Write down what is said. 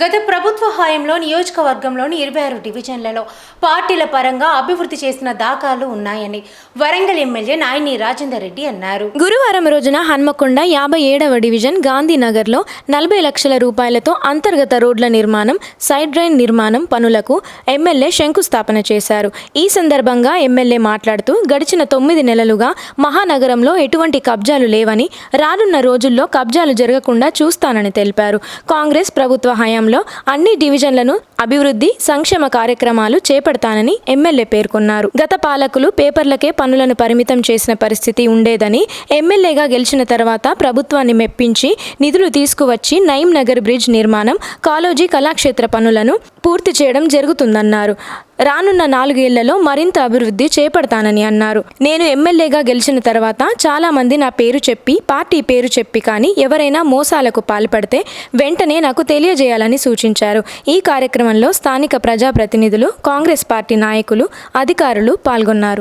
గత ప్రభుత్వ హాయంలో నియోజకవర్గంలోని ఇరవై ఆరు డివిజన్లలో పార్టీల పరంగా అభివృద్ధి చేసిన దాఖలు ఉన్నాయని వరంగల్ ఎమ్మెల్యే నాయని రాజేందర్ రెడ్డి అన్నారు. గురువారం రోజున హన్మకొండ యాభై ఏడవ డివిజన్ గాంధీనగర్లో నలభై లక్షల రూపాయలతో అంతర్గత రోడ్ల నిర్మాణం సైడ్ డ్రైన్ నిర్మాణం పనులకు ఎమ్మెల్యే శంకుస్థాపన చేశారు. ఈ సందర్భంగా ఎమ్మెల్యే మాట్లాడుతూ గడిచిన తొమ్మిది నెలలుగా మహానగరంలో ఎటువంటి కబ్జాలు లేవని రానున్న రోజుల్లో కబ్జాలు జరగకుండా చూస్తానని తెలిపారు. కాంగ్రెస్ ప్రభుత్వ హయాంలో అన్ని డివిజన్లను అభివృద్ధి సంక్షేమ కార్యక్రమాలు చేపడతానని ఎమ్మెల్యే పేర్కొన్నారు. గత పాలకులు పేపర్లకే పనులను పరిమితం చేసిన పరిస్థితి ఉండేదని ఎమ్మెల్యేగా గెలిచిన తర్వాత ప్రభుత్వాన్ని మెప్పించి నిధులు తీసుకువచ్చి నయం నగర్ బ్రిడ్జ్ నిర్మాణం కాలోజీ కళాక్షేత్ర పనులను పూర్తి చేయడం జరుగుతుందన్నారు. రానున్న నాలుగేళ్ళలో మరింత అభివృద్ధి చేపడతానని అన్నారు. నేను ఎమ్మెల్యేగా గెలిచిన తర్వాత చాలా మంది నా పేరు చెప్పి పార్టీ పేరు చెప్పి కానీ ఎవరైనా మోసాలకు పాల్పడితే వెంటనే నాకు తెలియజేయాలని సూచించారు. ఈ కార్యక్రమంలో స్థానిక ప్రజాప్రతినిధులు కాంగ్రెస్ పార్టీ నాయకులు అధికారులు పాల్గొన్నారు.